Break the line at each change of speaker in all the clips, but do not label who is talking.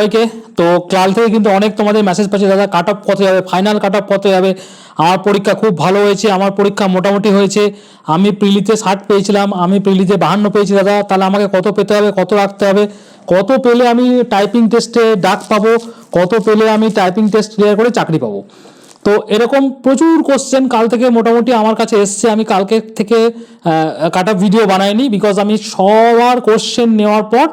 সবাইকে। তো কাল থেকে কিন্তু অনেক তোমাদের মেসেজ পাচ্ছি, দাদা কাট অফ কত যাবে? ফাইনাল কাট অফ কত যাবে? আমার পরীক্ষা খুব ভালো হয়েছে, আমার পরীক্ষা মোটামুটি হয়েছে। আমি প্রিলিতে ষাট পেয়েছিলাম, আমি প্রিলিতে বাহান্ন পেয়েছি, দাদা। তাহলে আমাকে কত পেতে হবে, কত রাখতে হবে? কত পেলে আমি টাইপিং টেস্টে ডাক পাবো? কত পেলে আমি টাইপিং টেস্ট ক্লিয়ার করে চাকরি পাবো? তো এরকম প্রচুর কোশ্চেন কাল থেকে মোটামুটি আমার কাছে এসছে। আমি কালকে থেকে কাটা ভিডিও বানাইনি বিকজ আমি সবার কোশ্চেন নেওয়ার পর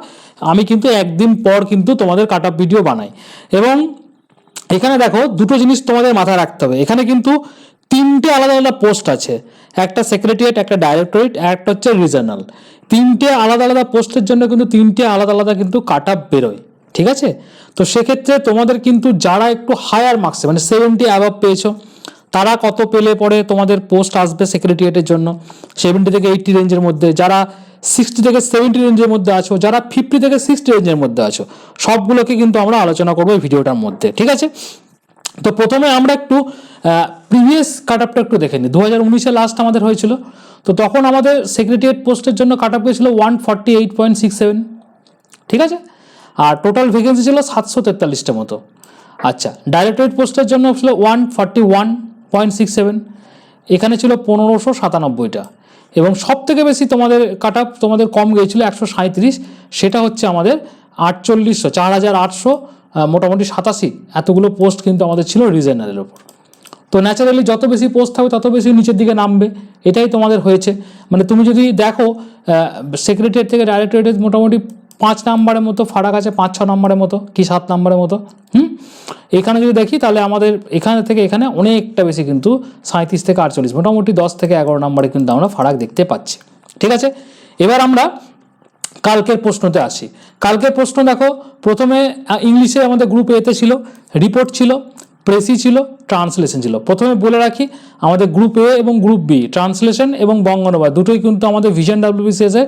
আমি কিন্তু একদিন পর কিন্তু তোমাদের কাট ভিডিও বানাই। এবং এখানে দেখো, দুটো জিনিস তোমাদের মাথায় রাখতে হবে। এখানে কিন্তু তিনটে আলাদা আলাদা পোস্ট আছে। একটা সেক্রেটারিয়েট একটা ডাইরেক্টরেট একটা হচ্ছে রিজনাল তিনটে আলাদা আলাদা পোস্টের জন্য কিন্তু তিনটে আলাদা আলাদা কিন্তু কাট আপ বেরোয়। ঠিক আছে? তো সেক্ষেত্রে তোমাদের কিন্তু যারা একটু হায়ার মার্কসে মানে সেভেন্টি অ্যাভাব পেয়েছ, তারা কত পেলে পরে তোমাদের পোস্ট আসবে সেক্রেটারিয়েটের জন্য? সেভেন্টি থেকে এইটটি রেঞ্জের মধ্যে, যারা সিক্সটি থেকে সেভেন্টি রেঞ্জের মধ্যে আছো, যারা ফিফটি থেকে সিক্সটি রেঞ্জের মধ্যে আছো, সবগুলোকে কিন্তু আমরা আলোচনা করব এই ভিডিওটার মধ্যে, ঠিক আছে? তো প্রথমে আমরা একটু প্রিভিয়াস কাট আপটা একটু দেখে নিই। দু হাজার উনিশে লাস্ট আমাদের হয়েছিল, তো তখন আমাদের সেক্রেটারিয়েট পোস্টের জন্য কাট আপ গেছিল one forty eight point six seven ঠিক আছে? আর টোটাল ভ্যাকেন্সি ছিল সাতশো তেতাল্লিশটা মতো। আচ্ছা ডাইরেক্টরেট পোস্টের জন্য ছিল one forty one point six seven এখানে ছিল পনেরোশো সাতানব্বইটা। এবং সব থেকে বেশি তোমাদের কাট আপ তোমাদের কম গিয়েছিল একশো সাঁত্রিশ সেটা হচ্ছে আমাদের আটচল্লিশশো, চার হাজার আটশো মোটামুটি সাতাশি, এতগুলো পোস্ট কিন্তু আমাদের ছিল রিজনালের ওপর। তো ন্যাচারালি যত বেশি পোস্ট থাকবে, তত বেশি নিচের দিকে নামবে, এটাই তোমাদের হয়েছে। মানে তুমি যদি দেখো সেক্রেটারি থেকে ডাইরেক্টরেটের মোটামুটি পাঁচ নাম্বারের মতো, ফারাক আছে পাঁচ, ছ নাম্বারের মতো, কি সাত নাম্বারের মতো, হুম? এখানে যদি দেখি তাহলে আমাদের এখানে থেকে এখানে অনেকটা বেশি কিন্তু সাঁত্রিশ থেকে আটচল্লিশ, মোটামুটি দশ থেকে এগারো নাম্বারে কিন্তু আমরা ফারাক দেখতে পাচ্ছি, ঠিক আছে? এবার আমরা কালকের প্রশ্নতে আসি, কালকের প্রশ্ন দেখো, প্রথমে ইংলিশে আমাদের গ্রুপ এতে ছিল রিপোর্ট ছিল প্রেসি ছিল, ট্রান্সলেশন ছিল। প্রথমে বলে রাখি, আমাদের গ্রুপ এ এবং গ্রুপ বি ট্রান্সলেশন এবং বঙ্গনবাদ দুটোই কিন্তু আমাদের ভিশন ডাব্লিউবিসিএসে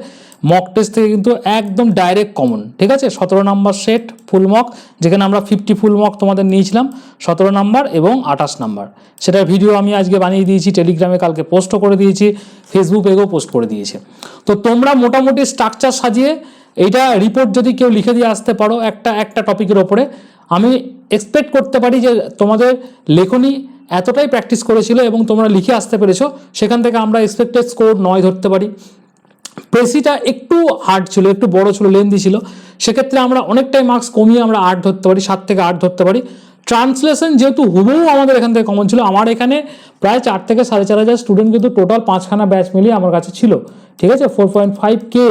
মক টেস্ট থেকে কিন্তু একদম ডাইরেক্ট কমন ঠিক আছে? সতেরো নাম্বার সেট ফুল মক যেখানে আমরা ফিফটি ফুল মক তোমাদের নিয়েছিলাম, সতেরো নাম্বার এবং আঠাশ নাম্বার সেটার ভিডিও আমি আজকে বানিয়ে দিয়েছি টেলিগ্রামে কালকে পোস্টও করে দিয়েছি ফেসবুক পেজেও পোস্ট করে দিয়েছে। তো তোমরা মোটামুটি স্ট্রাকচার সাজিয়ে, এইটা রিপোর্ট যদি কেউ লিখে দিয়ে আসতে পারো, একটা একটা টপিকের ওপরে আমি এক্সপেক্ট করতে পারি যে তোমাদের লেখনী এতটাই প্র্যাকটিস করেছিল এবং তোমরা লিখে আসতে পেরেছ। সেখান থেকে আমরা এক্সপেক্টেড স্কোর নয় ধরতে পারি। প্রেসিটা একটু হার্ড ছিল, একটু বড় ছিল লেন্দি ছিল। সেক্ষেত্রে আমরা অনেকটাই মার্কস কমিয়ে আমরা আট ধরতে পারি, সাত থেকে আট ধরতে পারি। ট্রান্সলেশন যেহেতু হুবহু আমাদের এখান থেকে কমন ছিল, আমার এখানে প্রায় চার থেকে সাড়ে চার হাজার স্টুডেন্ট কিন্তু টোটাল পাঁচখানা ব্যাচ মিলিয়ে আমার কাছে ছিল। ঠিক আছে? ফোর পয়েন্ট ফাইভ কে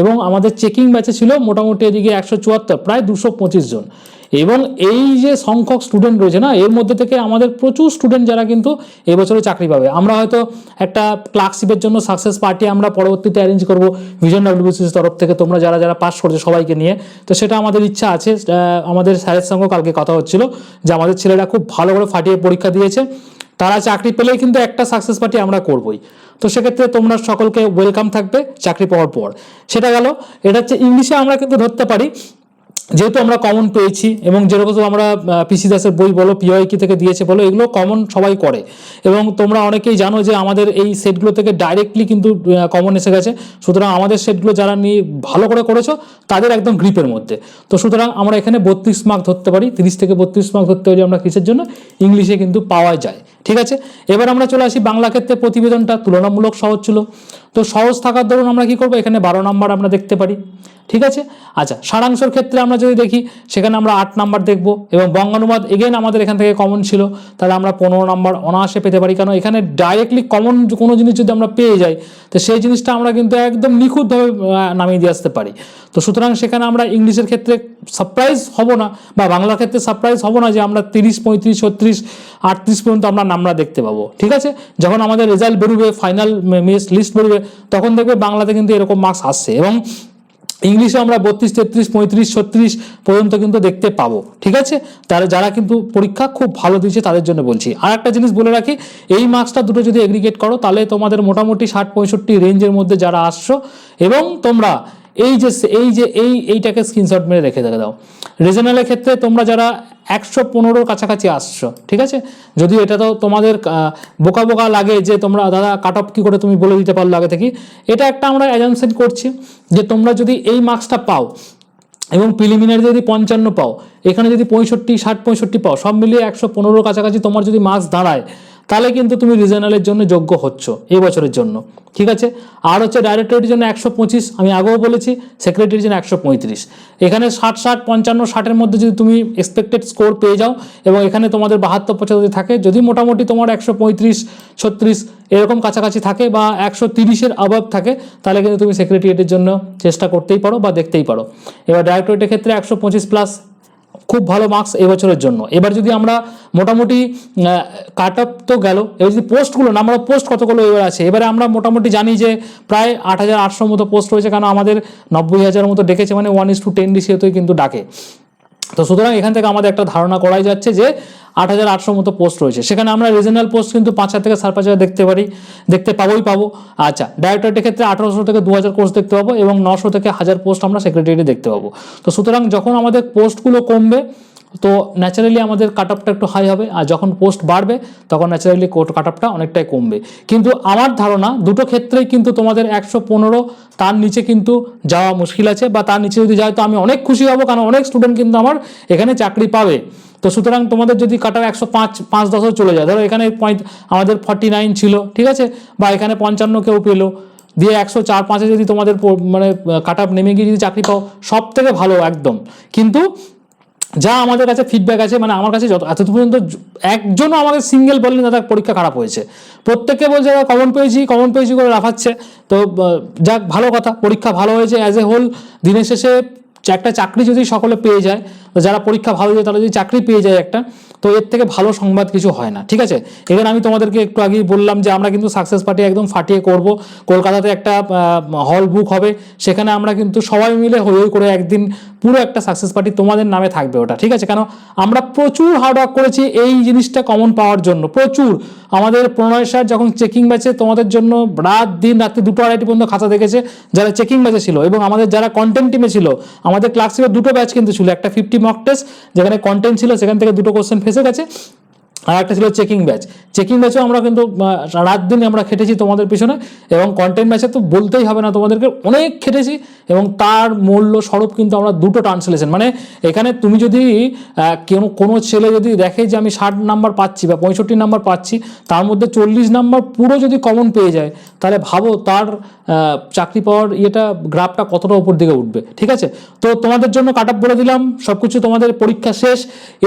এবং আমাদের চেকিং ব্যাচে ছিল মোটামুটি এদিকে একশো চুয়াত্তর, প্রায় দুশো পঁচিশ জন। এবং এই যে সংখ্যক স্টুডেন্ট রয়েছে না, এর মধ্যে থেকে আমাদের প্রচুর স্টুডেন্ট যারা কিন্তু এবছরে চাকরি পাবে। আমরা হয়তো একটা ক্লার্কশিপের জন্য সাকসেস পার্টি আমরা পরবর্তীতে অ্যারেঞ্জ করব ভিশন ডাব্লিউবিসির তরফ থেকে, তোমরা যারা যারা পাস করছ সবাইকে নিয়ে। তো সেটা আমাদের ইচ্ছা আছে আমাদের স্যারের সঙ্গে কালকে কথা হচ্ছিল যে আমাদের ছেলেরা খুব ভালো করে ফাটিয়ে পরীক্ষা দিয়েছে। তারা চাকরি পেলেই কিন্তু একটা সাকসেস পার্টি আমরা করবই। তো সেক্ষেত্রে তোমরা সকলকে ওয়েলকাম থাকবে চাকরি পাওয়ার পর। সেটা গেল, এটা হচ্ছে ইংলিশে আমরা কিন্তু ধরতে পারি যেহেতু আমরা কমন পেয়েছি এবং যেরকম আমরা পিসি দাসের বই বলো পিওয়াইকি থেকে দিয়েছে বলো, এগুলো কমন সবাই করে। এবং তোমরা অনেকেই জানো যে আমাদের এই সেটগুলো থেকে ডাইরেক্টলি কিন্তু কমন এসে গেছে। সুতরাং আমাদের সেটগুলো যারা নিয়ে ভালো করে করেছ, তাদের একদম গ্রিপের মধ্যে। তো সুতরাং আমরা এখানে বত্রিশ মার্ক ধরতে পারি, তিরিশ থেকে বত্রিশ মার্ক ধরতে পারি আমরা কিসের জন্য? ইংলিশে কিন্তু পাওয়া যায়। ঠিক আছে? এবার আমরা চলে আসি বাংলা ক্ষেত্রে প্রতিবেদনটা, তুলনামূলক সহজ ছিল। তো সহজ থাকার দরুন আমরা কি করব? এখানে বারো নাম্বার আমরা দেখতে পারি। ঠিক আছে? আচ্ছা সারাংশর ক্ষেত্রে আমরা যদি দেখি, সেখানে আমরা আট নাম্বার দেখব এবং বঙ্গানুবাদ এগেন আমাদের এখান থেকে কমন ছিল। তাহলে আমরা পনেরো নাম্বার অনায়াসে পেতে পারি। কারণ এখানে ডাইরেক্টলি কমন কোনো জিনিস যদি আমরা পেয়ে যাই, তো সেই জিনিসটা আমরা কিন্তু একদম নিখুঁতভাবে নামিয়ে দিয়ে আসতে পারি। তো সুতরাং সেখানে আমরা ইংলিশের ক্ষেত্রে সারপ্রাইজ হব না বা বাংলার ক্ষেত্রে সারপ্রাইজ হব না যে আমরা তিরিশ, পঁয়ত্রিশ, ছত্রিশ, আটত্রিশ পর্যন্ত আমরা নামরা দেখতে পাবো। ঠিক আছে? যখন আমাদের রেজাল্ট বেরোবে ফাইনাল মেস লিস্ট বেরোবে, তখন দেখবে বাংলাতে কিন্তু এরকম মার্কস আসছে। এবং ইংলিশে আমরা বত্রিশ, তেত্রিশ, পঁয়ত্রিশ, ছত্রিশ পর্যন্ত কিন্তু দেখতে পাবো, ঠিক আছে? তারা যারা কিন্তু পরীক্ষা খুব ভালো দিয়েছে, তাদের জন্য বলছি। আর একটা জিনিস বলে রাখি, এই মার্কসটা দুটো যদি এগ্রিগেট করো, তাহলে তোমাদের মোটামুটি ষাট, পঁয়ষট্টি রেঞ্জের মধ্যে যারা আসছো, এবং তোমরা এই যে এই যে এই এইটাকে স্ক্রিনশট মেরে রেখে দেখে দাও। রিজনালের ক্ষেত্রে তোমরা যারা একশো পনেরোর কাছাকাছি আসছো, ঠিক আছে? যদিও এটা তো তোমাদের বোকা বোকা লাগে যে তোমরা, দাদা কাট অফ কী করে তুমি বলে দিতে পারল আগে থেকে? এটা একটা আমরা অ্যাজামশন করছি যে তোমরা যদি এই মার্কসটা পাও এবং প্রিলিমিনারি যদি পঞ্চান্ন পাও, এখানে যদি পঁয়ষট্টি, ষাট, পঁয়ষট্টি পাও, সব মিলিয়ে একশো পনেরোর কাছাকাছি তোমার যদি মার্কস দাঁড়ায় তাহলে কিন্তু তুমি রিজনালের জন্য যোগ্য হচ্ছ এই বছরের জন্য। ঠিক আছে? আর হচ্ছে ডাইরেক্টরেটের জন্য একশো পঁচিশ, আমি আগেও বলেছি সেক্রেটারির জন্য একশো পঁয়ত্রিশ। এখানে ষাট ষাট, পঞ্চান্ন, ষাটের মধ্যে যদি তুমি এক্সপেক্টেড স্কোর পেয়ে যাও এবং এখানে তোমাদের বাহাত্তর, পঁচাত্তর থাকে, যদি মোটামুটি তোমার একশো পঁয়ত্রিশ, ছত্রিশ এরকম কাছাকাছি থাকে বা একশো তিরিশের অভাব থাকে, তাহলে কিন্তু তুমি সেক্রেটারিয়েটের জন্য চেষ্টা করতেই পারো বা দেখতেই পারো। এবার ডাইরেক্টরেটের ক্ষেত্রে একশো পঁচিশ প্লাস খুব ভালো মার্কস এবছরের জন্য। এবার যদি আমরা মোটামুটি কাট আপ তো গেল, এবার যদি পোস্টগুলো না আমরা পোস্ট কতগুলো এবার আছে? এবারে আমরা মোটামুটি জানি যে প্রায় আট হাজার আটশোর মতো পোস্ট রয়েছে কারণ আমাদের নব্বই হাজার মতো ডেকেছে মানে ওয়ান ইস টু টেন ডিসিওতেই কিন্তু ডাকে। তো সুতরাং এখান থেকে আমাদের একটা ধারণা করাই যাচ্ছে যে আট হাজার আটশো মতো পোস্ট রয়েছে। সেখানে আমরা রিজনাল পোস্ট কিন্তু পাঁচ হাজার থেকে সাড়ে পাঁচ হাজার দেখতে পারি, দেখতে পাবোই পাবো। আচ্ছা ডাইরেক্টরেটের ক্ষেত্রে আঠারোশো থেকে দু হাজার কোর্স দেখতে পাবো এবং নশো থেকে হাজার পোস্ট আমরা সেক্রেটারি দেখতে পাবো। তো সুতরাং যখন আমাদের পোস্টগুলো কমবে তো ন্যাচারালি আমাদের কাট আপটা একটু হাই হবে, আর যখন পোস্ট বাড়বে, তখন ন্যাচারালি কাট আপটা অনেকটাই কমবে। কিন্তু আমার ধারণা, দুটো ক্ষেত্রেই কিন্তু তোমাদের একশো পনেরো, তার নিচে কিন্তু যাওয়া মুশকিল আছে, বা তার নিচে যদি যায় তো আমি অনেক খুশি হব, কারণ অনেক স্টুডেন্ট কিন্তু আমার এখানে চাকরি পাবে। তো সুতরাং তোমাদের যদি কাটার একশো পাঁচ পাঁচ দশও চলে যায়, ধরো এখানে পঁয়ত আমাদের ফর্টি নাইন ছিল, ঠিক আছে? বা এখানে পঞ্চান্ন কেউ পেল, দিয়ে একশো চার পাঁচে যদি তোমাদের মানে কাট নেমে গিয়ে যদি চাকরি পাও সব থেকে ভালো একদম। কিন্তু যা আমাদের কাছে ফিডব্যাক আছে মানে আমার কাছে যত এত পর্যন্ত একজনও আমাদের সিঙ্গেল বললেন দাদা, পরীক্ষা খারাপ হয়েছে। প্রত্যেককে বলছে কমন পেয়েছি কমন পেয়েছি করে রাফাচ্ছে তো যাক, ভালো কথা, পরীক্ষা ভালো হয়েছে অ্যাজ এ হোল দিনের শেষে একটা চাকরি যদি সকলে পেয়ে যায় যারা পরীক্ষা ভালো যায় তারা যদি চাকরি পেয়ে যায় একটা তো এর থেকে ভালো সংবাদ কিছু হয় না, ঠিক আছে? এখানে আমি তোমাদেরকে একটু আগেই বললাম যে আমরা কিন্তু সাকসেস পার্টি একদম ফাটিয়ে করব। কলকাতাতে একটা হল বুক হবে, সেখানে আমরা কিন্তু সবাই মিলে হই হই করে একদিন পুরো একটা সাকসেস পার্টি তোমাদের নামে থাকবে ওটা, ঠিক আছে? কেন? আমরা প্রচুর হার্ডওয়ার্ক করেছি এই জিনিসটা কমন পাওয়ার জন্য, প্রচুর। আমাদের প্রণয় স্যার যখন চেকিং ব্যাচে তোমাদের জন্য রাত, দিন, রাত্রি দুটো আড়াইটি পর্যন্ত খাতা দেখেছে, যারা চেকিং ব্যাচে ছিল এবং আমাদের যারা কন্টেন্ট টিমে ছিল, আমাদের ক্লাসিকের দুটো ব্যাচ কিন্তু ছিল, একটা ফিফটি মক টেস্ট যেখানে কন্টেন্ট ছিল সেখান থেকে দুটো কোশ্চেন ফেসে গেছে। আর একটা ছিল চেকিং ব্যাচ চেকিং ব্যাচেও আমরা কিন্তু রাত দিন আমরা খেটেছি তোমাদের পিছনে এবং কন্টেন্ট ব্যাচে তো বলতেই হবে না তোমাদেরকে, অনেক খেটেছি এবং তার মূল্য স্বরূপ কিন্তু আমরা দুটো ট্রান্সলেশন মানে এখানে তুমি যদি কোনো ছেলে যদি দেখে যে আমি ষাট নাম্বার পাচ্ছি বা পঁয়ষট্টি নাম্বার পাচ্ছি, তার মধ্যে চল্লিশ নাম্বার পুরো যদি কমন পেয়ে যায়, তাহলে ভাবো তার চাকরি পাওয়ার ইয়েটা গ্রাফটা কতটা উপর দিকে উঠবে। ঠিক আছে? তো তোমাদের জন্য কাট আপ বলে দিলাম সব কিছু তোমাদের পরীক্ষা শেষ।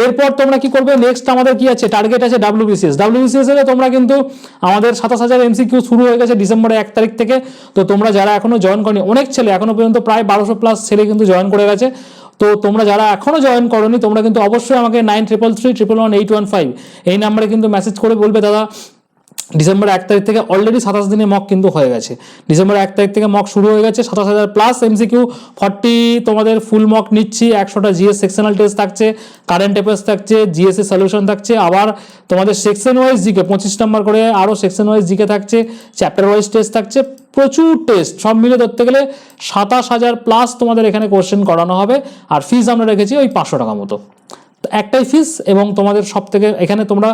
এরপর তোমরা কি করবে? নেক্সট আমাদের কি আছে? টার্গেট আছে ডাব্লিউবিসিএস ডাব্লিউবিসিএস তোমরা কিন্তু আমাদের সাতাশ হাজার এমসিকিউ শুরু হয়ে গেছে ডিসেম্বরের এক তারিখ থেকে। তো তোমরা যারা এখনও জয়েন করনি, অনেক ছেলে এখনও পর্যন্ত প্রায় বারোশো প্লাস ছেলে কিন্তু জয়েন করে গেছে। তো তোমরা যারা এখনও জয়েন করনি, তোমরা কিন্তু অবশ্যই আমাকে nine triple three triple one eight one five এই নাম্বারে কিন্তু মেসেজ করে বলবে, দাদা ডিসেম্বর এক তারিখ থেকে অলরেডি সাতাশ দিনে মক কিন্তু হয়ে গেছে। ডিসেম্বর এক তারিখ থেকে মক শুরু হয়ে গেছে, সাতাশ হাজার প্লাস এমসিকিউ ফর্টি তোমাদের ফুল মক নিচ্ছি, একশোটা জিএস সেকশনাল টেস্ট থাকছে কারেন্ট অ্যাফেয়ার্স থাকছে জিএস এর সলিউশন থাকছে, আবার তোমাদের সেকশন ওয়াইজ জিকে পঁচিশ নাম্বার করে আরও সেকশন ওয়াইজ জিকে থাকছে চ্যাপ্টার ওয়াইজ টেস্ট থাকছে, প্রচুর টেস্ট সব মিলে ধরতে গেলে সাতাশ হাজার প্লাস তোমাদের এখানে কোশ্চেন করানো হবে, আর ফিস আমরা রেখেছি ওই পাঁচশো টাকা মতো। তো একটাই ফিস এবং তোমাদের সব থেকে এখানে তোমরা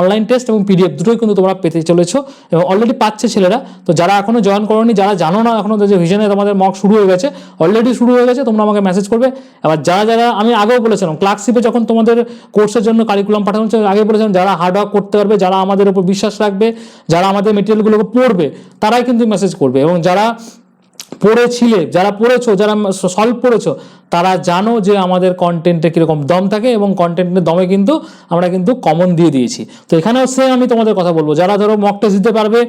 অনলাইন টেস্ট এবং পিডিএফ দুটোই কিন্তু তোমরা পেতে চলেছো এবং অলরেডি পাচ্ছে ছেলেরা। তো যারা এখনও জয়েন করোনি, যারা জানো না এখনও যে ভিশনে তোমাদের মক শুরু হয়ে গেছে অলরেডি শুরু হয়ে গেছে, তোমরা আমাকে মেসেজ করবে। এবার যারা যারা, আমি আগেও বলেছিলাম ক্লার্কশিপে যখন তোমাদের কোর্সের জন্য কারিকুলাম পাঠানো হচ্ছে আগে বলেছিলাম, যারা হার্ড ওয়ার্ক করতে পারবে, যারা আমাদের উপর বিশ্বাস রাখবে, যারা আমাদের মেটেরিয়ালগুলোকে পড়বে, তারাই কিন্তু মেসেজ করবে। এবং যারা পড়েছিলে, যারা পড়েছো, যারা সলভ করেছ তারা জানো যে আমাদের কন্টেন্টে কীরকম দম থাকে এবং কন্টেন্টের দমে কিন্তু আমরা কিন্তু কমন দিয়ে দিয়েছি। তো এখানেও সে আমি তোমাদের কথা বলব। যারা ধরো মক দিতে পারবে,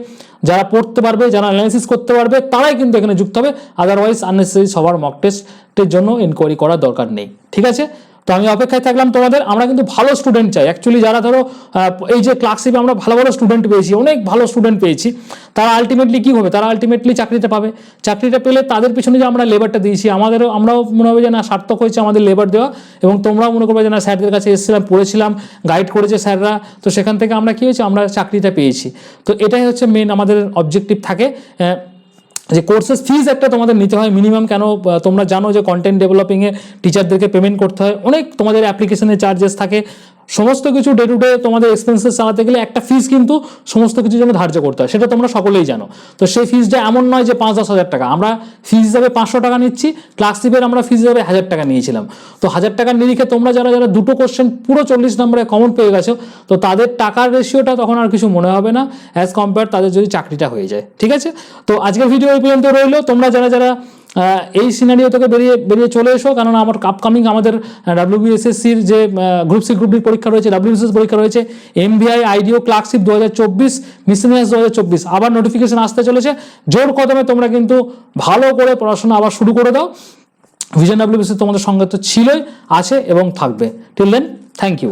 যারা পড়তে পারবে, যারা অ্যানালাইসিস করতে পারবে, তারাই কিন্তু এখানে যুক্ত হবে। আদারওয়াইজ আননেসেসারি সবার মক টেস্টের জন্য ইনকোয়ারি করার দরকার নেই। ঠিক আছে? তো আমি অপেক্ষায় থাকলাম তোমাদের। আমরা কিন্তু ভালো স্টুডেন্ট চাই। অ্যাকচুয়ালি যারা ধরো এই যে ক্লাসিপে আমরা ভালো ভালো স্টুডেন্ট পেয়েছি, অনেক ভালো স্টুডেন্ট পেয়েছি, তারা আলটিমেটলি কী হবে? তারা আলটিমেটলি চাকরিটা পাবে। চাকরিটা পেলে তাদের পিছনে যে আমরা লেবারটা দিয়েছি, আমাদেরও, আমরাও মনে হবে যে না, সার্থক হয়েছে আমাদের লেবার দেওয়া এবং তোমরাও মনে করবে যে না, স্যারদের কাছে এসেছিলাম, পড়েছিলাম গাইড করেছে স্যাররা। তো সেখান থেকে আমরা কী হয়েছে? আমরা চাকরিটা পেয়েছি। তো এটাই হচ্ছে মেন আমাদের অবজেক্টিভ থাকে। যে কোর্সেস ফিজ একটা তোমাদের নিতে হয় মিনিমাম কেন তোমরা জানো যে কন্টেন্ট ডেভেলপিংয়ে টিচারদেরকে পেমেন্ট করতে হয়। অনেক তোমাদের অ্যাপ্লিকেশনের চার্জেস থাকে। সমস্ত কিছু ডে টু ডে তোমাদের এক্সপেন্সেস চালাতে গেলে একটা ফিস কিন্তু সমস্ত কিছুর জন্য ধার্য করতে হয়, সেটা তোমরা সকলেই জানো। তো সেই ফিসটা এমন নয় যে পাঁচ দশ হাজার টাকা। আমরা ফিস হিসাবে পাঁচশো টাকা নিচ্ছি ক্লাসশিপের আমরা ফিস হিসাবে হাজার টাকা নিয়েছিলাম। তো হাজার টাকার নিরিখে তোমরা যারা যারা দুটো কোশ্চেন পুরো চল্লিশ নম্বরে কমন পেয়ে গেছো, তো তাদের টাকার রেশিওটা তখন আর কিছু মনে হবে না অ্যাজ কম্পেয়ার তাদের যদি চাকরিটা হয়ে যায়। ঠিক আছে? তো আজকের ভিডিও এই পর্যন্ত রইল। তোমরা যারা যারা এই সিনারিও থেকে বেরিয়ে বেরিয়ে চলে এসো কারণ আমার আপকামিং আমাদের ডাব্লিউবিএসএসসির যে গ্রুপ সি গ্রুপ ডি পরীক্ষা রয়েছে ডাব্লিউবিএসএস পরীক্ষা রয়েছে এম এমবিআই আইডিও ক্লার্কশিপ দু হাজার চব্বিশ মিসেনিয়াস দু হাজার চব্বিশ। আবার নোটিফিকেশন আসতে চলেছে, জোর কদমে তোমরা কিন্তু ভালো করে পড়াশোনা আবার শুরু করে দাও। ভিজন ডাব্লিউবিএসএস তোমাদের সঙ্গে তো ছিলই, আছে এবং থাকবে। Till then thank you